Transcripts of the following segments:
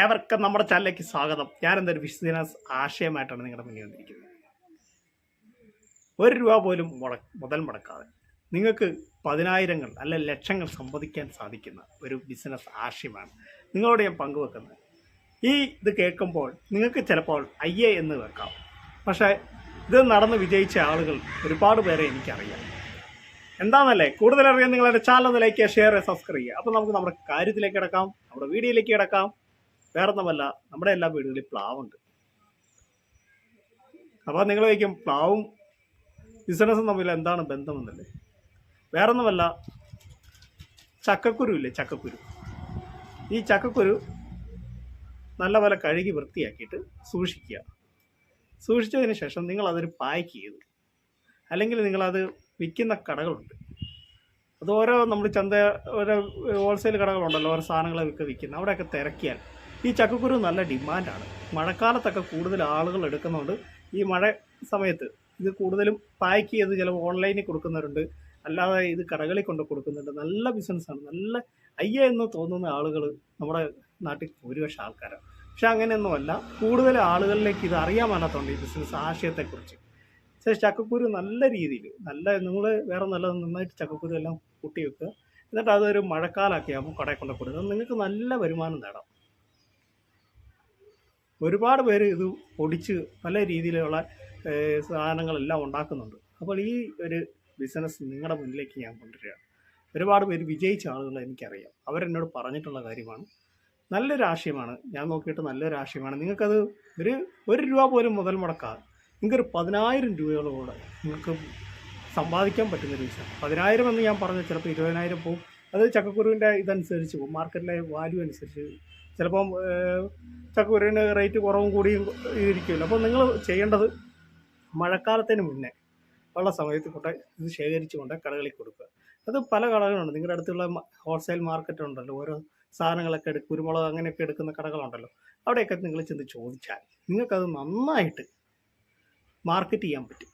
ഏവർക്കും നമ്മുടെ ചാനലിലേക്ക് സ്വാഗതം. ഞാൻ എന്തൊരു വിശദീന ആശയമായിട്ടാണ് നിങ്ങളുടെ മുന്നിൽ വന്നിരിക്കുന്നത്. ഒരു രൂപ പോലും മുട മുതൽ മുടക്കാതെ നിങ്ങൾക്ക് പതിനായിരങ്ങൾ അല്ല ലക്ഷങ്ങൾ സമ്പാദിക്കാൻ സാധിക്കുന്ന ഒരു ബിസിനസ് ആശയമാണ് നിങ്ങളോട് ഞാൻ പങ്കുവെക്കുന്നത്. ഈ ഇത് കേൾക്കുമ്പോൾ നിങ്ങൾക്ക് ചിലപ്പോൾ അയ്യേ എന്ന് വെക്കാം പക്ഷേ ഇത് നടന്ന് വിജയിച്ച ആളുകൾ ഒരുപാട് പേരെ എനിക്കറിയാം. എന്താണെന്നല്ലേ കൂടുതൽ അറിയാൻ നിങ്ങളുടെ ചാനൽ ഒന്ന് ലൈക്ക് ചെയ്യുക ഷെയർ ചെയ്യുക സബ്സ്ക്രൈബ് ചെയ്യുക. അപ്പോൾ നമുക്ക് നമ്മുടെ കാര്യത്തിലേക്ക് കിടക്കാം. നമ്മുടെ വീഡിയോയിലേക്ക് കിടക്കാം. വേറെ ഒന്നുമല്ല നമ്മുടെ എല്ലാ വീടുകളിൽ പ്ലാവുണ്ട്. അപ്പോൾ നിങ്ങൾ ചോദിക്കും പ്ലാവും ബിസിനസ്സും തമ്മിൽ എന്താണ് ബന്ധമെന്നല്ലേ? വേറെ ഒന്നുമല്ല ചക്കക്കുരു ഇല്ലേ ചക്കക്കുരു. ഈ ചക്കക്കുരു നല്ലപോലെ കഴുകി വൃത്തിയാക്കിയിട്ട് സൂക്ഷിക്കുക. സൂക്ഷിച്ചതിന് ശേഷം നിങ്ങൾ അതൊരു ചെയ്ത് ചെയ്തു അല്ലെങ്കിൽ നിങ്ങളത് വിൽക്കുന്ന കടകളുണ്ട്. അത് ഓരോ നമ്മൾ ചന്ത ഓരോ ഹോൾസെയിൽ കടകളുണ്ടല്ലോ ഓരോ സാധനങ്ങളൊക്കെ വിൽക്കുന്ന അവിടെയൊക്കെ തിരക്കിയാൽ ഈ ചക്കക്കുരു നല്ല ഡിമാൻഡാണ്. മഴക്കാലത്തൊക്കെ കൂടുതൽ ആളുകൾ എടുക്കുന്നുണ്ട് ഈ മഴ സമയത്ത് ഇത് കൂടുതലും പാക്ക് ചെയ്ത് ചിലപ്പോൾ ഓൺലൈനിൽ കൊടുക്കുന്നവരുണ്ട്. അല്ലാതെ ഇത് കടകളിൽ കൊണ്ട് കൊടുക്കുന്നുണ്ട്. നല്ല ബിസിനസ്സാണ്. നല്ല അയ്യ എന്ന് തോന്നുന്ന ആളുകൾ നമ്മുടെ നാട്ടിൽ ഭൂരിപക്ഷം ആൾക്കാരാണ്. പക്ഷെ അങ്ങനെയൊന്നുമല്ല. കൂടുതൽ ആളുകളിലേക്ക് ഇത് അറിയാൻ മേലാത്തതുണ്ട് ഈ ബിസിനസ് ആശയത്തെക്കുറിച്ച്. പക്ഷേ ചക്കക്കുരു നല്ല രീതിയിൽ നല്ല നിങ്ങൾ വേറെ നല്ല നന്നായിട്ട് ചക്കക്കുരു എല്ലാം കൂട്ടി വെക്കുക. എന്നിട്ട് അതൊരു മഴക്കാലമൊക്കെ ആകുമ്പോൾ കടയിൽ കൊണ്ട് കൊടുക്കുക. നിങ്ങൾക്ക് നല്ല വരുമാനം നേടാം. ഒരുപാട് പേര് ഇത് ഒടിച്ച് പല രീതിയിലുള്ള സാധനങ്ങളെല്ലാം ഉണ്ടാക്കുന്നുണ്ട്. അപ്പോൾ ഈ ഒരു ബിസിനസ് നിങ്ങളുടെ മുന്നിലേക്ക് ഞാൻ കൊണ്ടുവരികയാണ്. ഒരുപാട് പേര് വിജയിച്ച ആളുകൾ എനിക്കറിയാം. അവരെന്നോട് പറഞ്ഞിട്ടുള്ള കാര്യമാണ്. നല്ലൊരു ആശയമാണ്. ഞാൻ നോക്കിയിട്ട് നല്ലൊരു ആശയമാണ്. നിങ്ങൾക്കത് ഒരു ഒരു രൂപ പോലും മുതൽ മുടക്കാതെ നിങ്ങൾക്കൊരു പതിനായിരം രൂപയോളം നിങ്ങൾക്ക് സമ്പാദിക്കാൻ പറ്റുന്ന ഒരു വിഷയം. പതിനായിരം എന്ന് ഞാൻ പറഞ്ഞ ചിലപ്പോൾ ഇരുപതിനായിരം പോവും. അത് ചക്കക്കുരുവിന്റെ ഇതനുസരിച്ച് പോകും. മാർക്കറ്റിലെ വാല്യൂ അനുസരിച്ച് ചിലപ്പം ചക്കക്കുരുവിന് റേറ്റ് കുറവും കൂടിയും ഇരിക്കുമല്ലോ. അപ്പോൾ നിങ്ങൾ ചെയ്യേണ്ടത് മഴക്കാലത്തിന് മുന്നേ ഉള്ള സമയത്ത് കൊണ്ട് ഇത് ശേഖരിച്ചു കൊണ്ട് കടകളിൽ കൊടുക്കുക. അത് പല കടകളുണ്ട്. നിങ്ങളുടെ അടുത്തുള്ള ഹോൾസെയിൽ മാർക്കറ്റ് ഉണ്ടല്ലോ. ഓരോ സാധനങ്ങളൊക്കെ എടുക്കും കുരുമുളക് അങ്ങനെയൊക്കെ എടുക്കുന്ന കടകളുണ്ടല്ലോ. അവിടെയൊക്കെ നിങ്ങൾ ചെന്ന് ചോദിച്ചാൽ നിങ്ങൾക്കത് നന്നായിട്ട് മാർക്കറ്റ് ചെയ്യാൻ പറ്റും.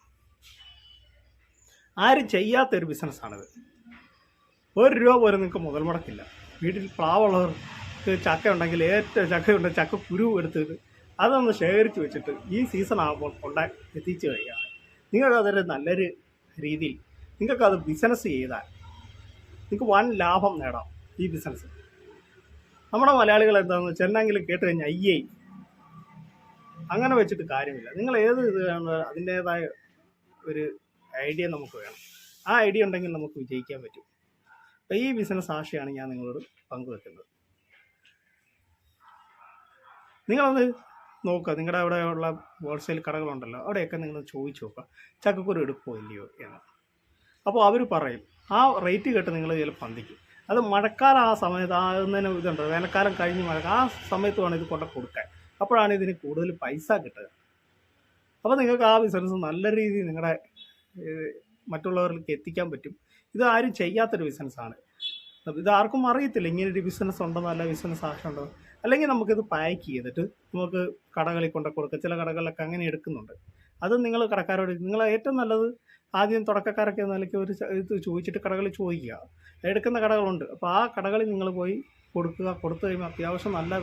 ആരും ചെയ്യാത്തൊരു ബിസിനസ്സാണിത് ഒരു രൂപ പോലും നിങ്ങൾക്ക് മുതൽ മുടക്കില്ല. വീട്ടിൽ പ്ലാവുള്ളവർക്ക് ചക്ക ഉണ്ടെങ്കിൽ ഏറ്റവും ചക്കയുണ്ട് ചക്ക കുരു എടുത്തിട്ട് അതൊന്ന് ശേഖരിച്ച് വെച്ചിട്ട് ഈ സീസൺ ആകുമ്പോൾ കൊണ്ട് എത്തിച്ചു കഴിയുക നിങ്ങൾക്കതൊരു നല്ലൊരു രീതിയിൽ നിങ്ങൾക്കത് ബിസിനസ് ചെയ്താൽ നിങ്ങൾക്ക് വൻ ലാഭം നേടാം ഈ ബിസിനസ് നമ്മുടെ മലയാളികൾ എന്താണെന്ന് വെച്ചാൽ എന്തെങ്കിലും കേട്ട് കഴിഞ്ഞാൽ അയ്യേ അങ്ങനെ വെച്ചിട്ട് കാര്യമില്ല. നിങ്ങൾ ഏത് ഇത് അതിന്റേതായ ഒരു ഐഡിയ നമുക്ക് വേണം. ആ ഐഡിയ ഉണ്ടെങ്കിൽ നമുക്ക് വിജയിക്കാൻ പറ്റും. ഈ ബിസിനസ് ആശയാണ് ഞാൻ നിങ്ങളോട് പങ്കുവെക്കുന്നത്. നിങ്ങളൊന്ന് നോക്കുക നിങ്ങളുടെ അവിടെ ഉള്ള ഹോൾസെയിൽ കടകളുണ്ടല്ലോ അവിടെയൊക്കെ നിങ്ങൾ ചോദിച്ചു നോക്കുക ചക്കക്കുരു എടുക്കുമോ ഇല്ലയോ എന്ന്. അപ്പോൾ അവർ പറയും ആ റേറ്റ് കേട്ട് നിങ്ങൾ ഇതിൽ പന്തിക്കും. അത് മഴക്കാലം ആ സമയത്ത് ആകുന്നതിന് ഇതുണ്ട് വേനൽക്കാലം കഴിഞ്ഞ് മഴ ആ സമയത്ത് വേണം ഇത് കൊണ്ട് കൊടുക്കാൻ. അപ്പോഴാണ് ഇതിന് കൂടുതൽ പൈസ കിട്ടുക. അപ്പോൾ നിങ്ങൾക്ക് ആ ബിസിനസ് നല്ല രീതിയിൽ നിങ്ങളുടെ മറ്റുള്ളവരിലേക്ക് എത്തിക്കാൻ പറ്റും. ഇത് ആരും ചെയ്യാത്തൊരു ബിസിനസ്സാണ് ഇത് ആർക്കും അറിയത്തില്ല ഇങ്ങനെ ഒരു ബിസിനസ് ഉണ്ടെന്നോ അല്ല ബിസിനസ് ആശയമുണ്ടോ അല്ലെങ്കിൽ നമുക്കിത് പാക്ക് ചെയ്തിട്ട് നമുക്ക് കടകളിൽ കൊണ്ട കൊടുക്കുക. ചില കടകളിലൊക്കെ അങ്ങനെ എടുക്കുന്നുണ്ട്. അത് നിങ്ങൾ കടക്കാരോട് നിങ്ങൾ ഏറ്റവും നല്ലത് ആദ്യം തുടക്കക്കാരൊക്കെ നിലയ്ക്ക് ഒരു ഇത് ചോദിച്ചിട്ട് കടകളിൽ ചോദിക്കുക. എടുക്കുന്ന കടകളുണ്ട്. അപ്പോൾ ആ കടകളിൽ നിങ്ങൾ പോയി കൊടുക്കുക. കൊടുത്തു കഴിയുമ്പോൾ അത്യാവശ്യം നല്ല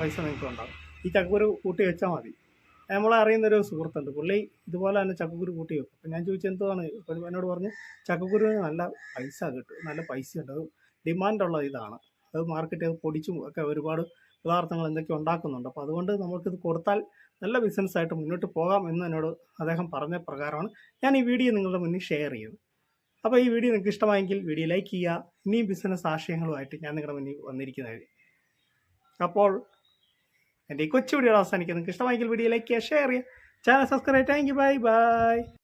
പൈസ നിങ്ങൾക്ക് ഉണ്ടാകും ഈ ചക്കക്കുരു കൂട്ടി വെച്ചാൽ മതി. നമ്മളെ അറിയുന്ന ഒരു സുഹൃത്തുണ്ട്. പുള്ളി ഇതുപോലെ തന്നെ ചക്കക്കുരു കൂട്ടി വെക്കും. അപ്പം ഞാൻ ചോദിച്ചത് എന്നോട് പറഞ്ഞ് ചക്കക്കുരുവിന് നല്ല പൈസ കിട്ടും. നല്ല പൈസ ഉണ്ട്. ഡിമാൻഡുള്ള ഇതാണ്. അത് മാർക്കറ്റ് പൊടിച്ചും ഒക്കെ ഒരുപാട് പദാർത്ഥങ്ങൾ എന്തൊക്കെ ഉണ്ടാക്കുന്നുണ്ട്. അപ്പോൾ അതുകൊണ്ട് നമുക്കിത് കൊടുത്താൽ നല്ല ബിസിനസ്സായിട്ട് മുന്നോട്ട് പോകാം എന്ന് എന്നോട് അദ്ദേഹം പറഞ്ഞ പ്രകാരമാണ് ഞാൻ ഈ വീഡിയോ നിങ്ങളുടെ മുന്നിൽ ഷെയർ ചെയ്യുന്നത്. അപ്പോൾ ഈ വീഡിയോ നിങ്ങൾക്ക് ഇഷ്ടമായെങ്കിൽ വീഡിയോ ലൈക്ക് ചെയ്യുക. ഇനിയും ബിസിനസ് ആശയങ്ങളുമായിട്ട് ഞാൻ നിങ്ങളുടെ മുന്നിൽ വന്നിരിക്കുന്നത്. അപ്പോൾ എന്റെ ഈ കൊച്ചു വീഡിയോ അവസാനിക്കുക നിങ്ങൾക്ക് ഇഷ്ടമായെങ്കിൽ വീഡിയോ ലൈക്ക് ചെയ്യുക ഷെയർ ചെയ്യുക. Channel subscribe thank you bye bye